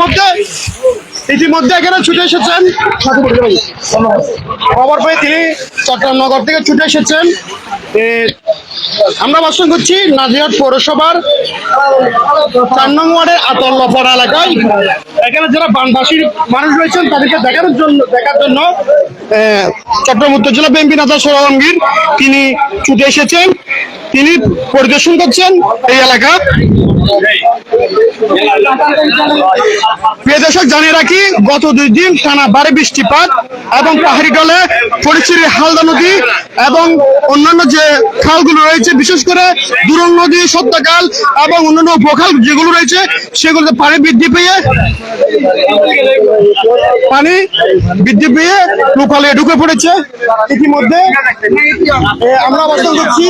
মধ্যে, ইতিমধ্যে এখানে ছুটে এসেছেন। খবর পেয়ে তিনি চট্টগ্রাম নগর থেকে ছুটে এসেছেন। আমরা বাসন করছি নাজিরহাট পৌরসভার চার নং ওয়ার্ডের আতল্লাপাড়া এলাকায়। এখানে যারা বানবাসীর মানুষ রয়েছেন, তাদেরকে দেখার জন্য দেখার জন্য চট্টগ্রাম উত্তর জেলা বিএনপি নেতা সরঙ্গীর তিনি ছুটে এসেছেন। তিনি পরিদর্শন করছেন এই এলাকা। প্রিয় জানিয়ে রাখি, গত দুই দিন টানা বারে বৃষ্টিপাত এবং পাহাড়ি ডলে ফরিচিরি হালদা নদী এবং অন্যান্য যে খালগুলো রয়েছে, বিশেষ করে দুরং নদী সত্যাকাল এবং অন্যান্য উপখাল যেগুলো রয়েছে, সেগুলোতে পানি বৃদ্ধি পেয়ে পানি বৃদ্ধি পেয়ে লোকালে ঢুকে পড়েছে। ইতিমধ্যে আমরা অবস্থান করছি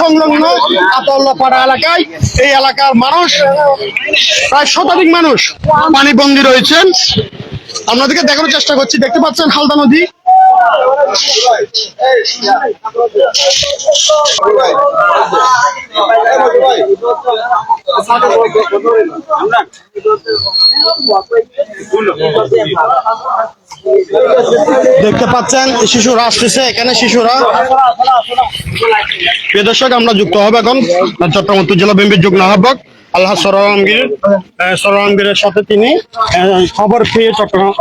সংলগ্ন আতল্লাপাড়া এলাকায়। এই এলাকার মানুষ, প্রায় শতাধিক মানুষ পানিবন্দী রয়েছেন। আপনাদেরকে দেখানোর চেষ্টা করছি, দেখতে পাচ্ছেন হালদা নদী। দেখতে পাচ্ছেন শিশুরা আসতেছে এখানে শিশুরা। প্রিয় আমরা যুক্ত হবে এখন চট্টগ্রাম উত্তর জেলা বিএনপির যুগ্ম আহ্বায়ক আল্লাহ সরামগীর সরামগীরের সাথে তিনি খবর পেয়ে চট্টগ্রাম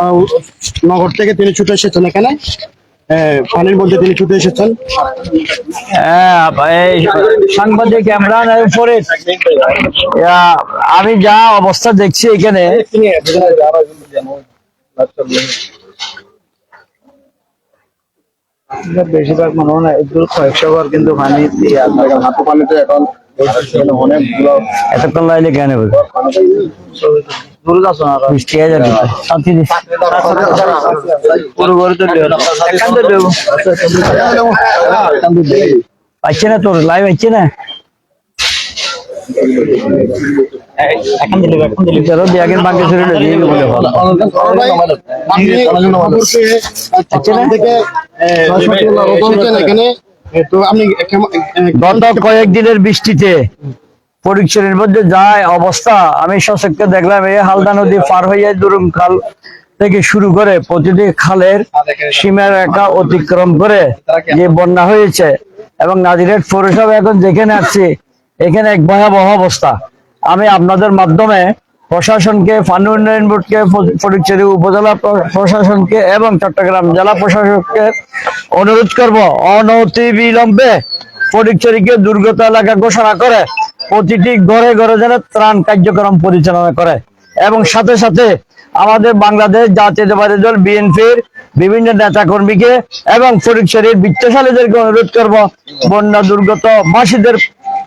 নগর থেকে তিনি ছুটে এসেছেন এখানে। তিনি ছুটে এসেছেন। হ্যাঁ, আমি যা অবস্থা দেখছি এখানে বেশিরভাগ মনে হয় না একটু কয়েকশো ঘর কিন্তু পানি পানিতে এখন এতক্ষণ লাইলে কেন দূরে না বৃষ্টি হয়ে পুরো ঘরে তো না তোর লাইভ পাইছে না? কয়েকদিনের বৃষ্টিতে মধ্যে যায় অবস্থা। আমি সচক্ষে দেখলাম, এই হালদা নদী পার হয়ে দুরুম খাল থেকে শুরু করে প্রতিটি খালের সীমা রেখা অতিক্রম করে যে বন্যা হয়েছে এবং নাজিরেট পৌরসভা এখন যেখানে আছি এখানে এক ভয়াবহ অবস্থা। আমি আপনাদের মাধ্যমে প্রশাসনকে পানি উন্নয়ন বোর্ডকে ফটিকছড়ি উপজেলা প্রশাসনকে এবং চট্টগ্রাম জেলা প্রশাসককে অনুরোধ করব অনতি বিলম্বে ফটিকছড়িকে দুর্গত এলাকা ঘোষণা করে, প্রতিটি ঘরে ঘরে যেন ত্রাণ কার্যক্রম পরিচালনা করে। এবং সাথে সাথে আমাদের বাংলাদেশ জাতীয়তাবাদী দল, বিএনপির বিভিন্ন নেতা কর্মীকে এবং ফটিকছড়ির বিত্তশালীদেরকে অনুরোধ করব, বন্যা দুর্গত বাসীদের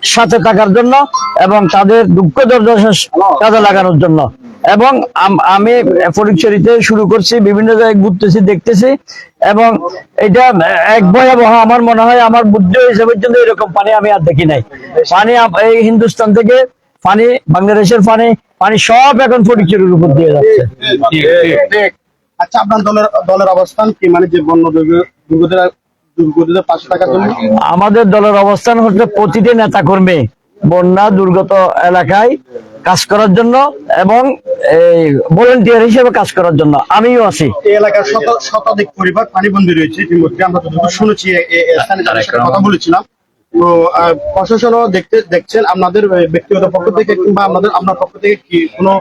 সাথে থাকার জন্য এবং তাদের দুঃখ দুর্দশা কাজে লাগানোর জন্য। এবং আমি ফটিকছড়িতে শুরু করছি, বিভিন্ন জায়গায় ঘুরতেছি, দেখতেছি। এবং এটা এক ভয়াবহ আমার মনে হয়, আমার বুদ্ধি হিসেবে পর্যন্ত এরকম পানি আমি আর দেখি নাই। পানি এই হিন্দুস্তান থেকে পানি, বাংলাদেশের পানি পানি সব এখন ফটিকছড়ির উপর দিয়ে যাচ্ছে। আচ্ছা আপনার দলের দলের অবস্থান কি? মানে যে বন্য দুর্গ- আমাদের দলের অবস্থান হচ্ছে প্রতিটি নেতা কর্মী বন্যা দুর্গত এলাকায় কাজ করার জন্য এবং এই ভলেন্টিয়ার হিসেবে কাজ করার জন্য। আমিও আছি। এলাকার শত শতাধিক পরিবার পানিবন্দী রয়েছে ইতিমধ্যে। আমরা শুনেছি কথা বলেছিলাম। প্রশাসনও দেখতে দেখছেন আপনাদের ব্যক্তিগত পক্ষ থেকে কিংবা আপনাদের আপনার পক্ষ থেকে কি কোনো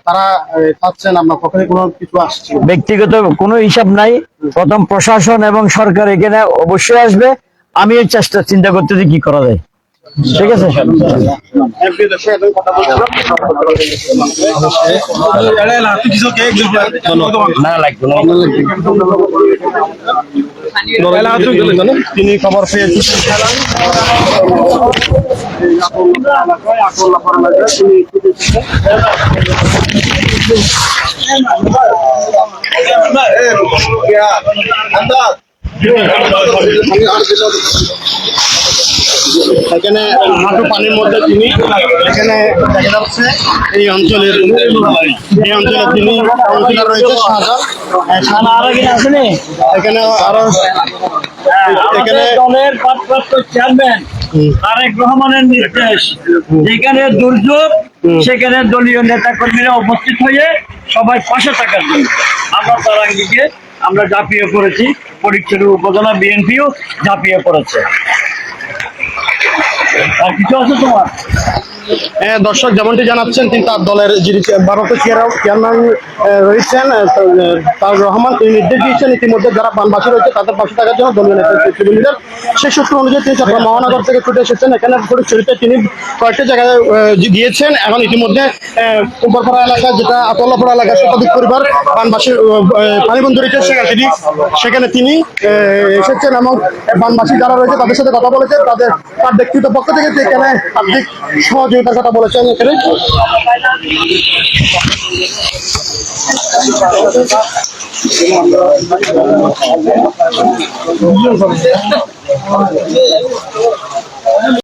তারা আহ, চাচ্ছেন আপনার পক্ষ থেকে কোনো কিছু আসছে ব্যক্তিগত কোনো হিসাব নাই প্রথম প্রশাসন এবং সরকার এখানে অবশ্যই আসবে আমি এই চেষ্টা চিন্তা করতেছি কি করা যায় ঠিক আছে প্রিয় দর্শক, তিনি খবর পেয়েছেন এখানে হাঁটু পানির মধ্যে তিনি এখানে দেখা যাচ্ছে এই অঞ্চলের এই অঞ্চলে তিনি কাউন্সিলর রয়েছে শাহজাহান আসেনি এখানে আরও এখানে দলের ভারপ্রাপ্ত চেয়ারম্যান তারেক রহমানের নির্দেশ। যেখানে দুর্যোগ সেখানে দলীয় নেতা কর্মীরা উপস্থিত হয়ে সবাই পাশে থাকার জন্য আমরা তার আঙ্গিকে আমরা ঝাঁপিয়ে পড়েছি পরীক্ষার উপজেলা বিএনপিও ঝাঁপিয়ে পড়েছে কিছু আছে তোমার হ্যাঁ, দর্শক যেমনটি জানাচ্ছেন, তিনি তার দলের যিনি ভারতের চেয়ার- চেয়ারম্যান রয়েছেন তার রহমান, তিনি নির্দেশ দিয়েছেন ইতিমধ্যে যারা বানবাসী রয়েছে তাদের পাশে থাকার জন্য দলীয় নেতৃত্ব লিডার সেই সূত্র অনুযায়ী তিনি চট্টগ্রাম মহানগর থেকে ছুটে এসেছেন। এখানে ফটিকছড়িতে তিনি কয়েকটি জায়গায় গিয়েছেন এখন ইতিমধ্যে কুম্বরপাড়া এলাকা যেটা আতল্লাপাড়া এলাকা, শতাধিক পরিবার বানবাসী পানিবন্ধু রয়েছে সেখানে তিনি সেখানে তিনি এসেছেন এবং বানবাসী যারা রয়েছে তাদের সাথে কথা বলেছেন। তাদের তার ব্যক্তিগত পক্ষ থেকে যে এখানে আর্থিক সহযোগিতার কথা বলেছেন এখানে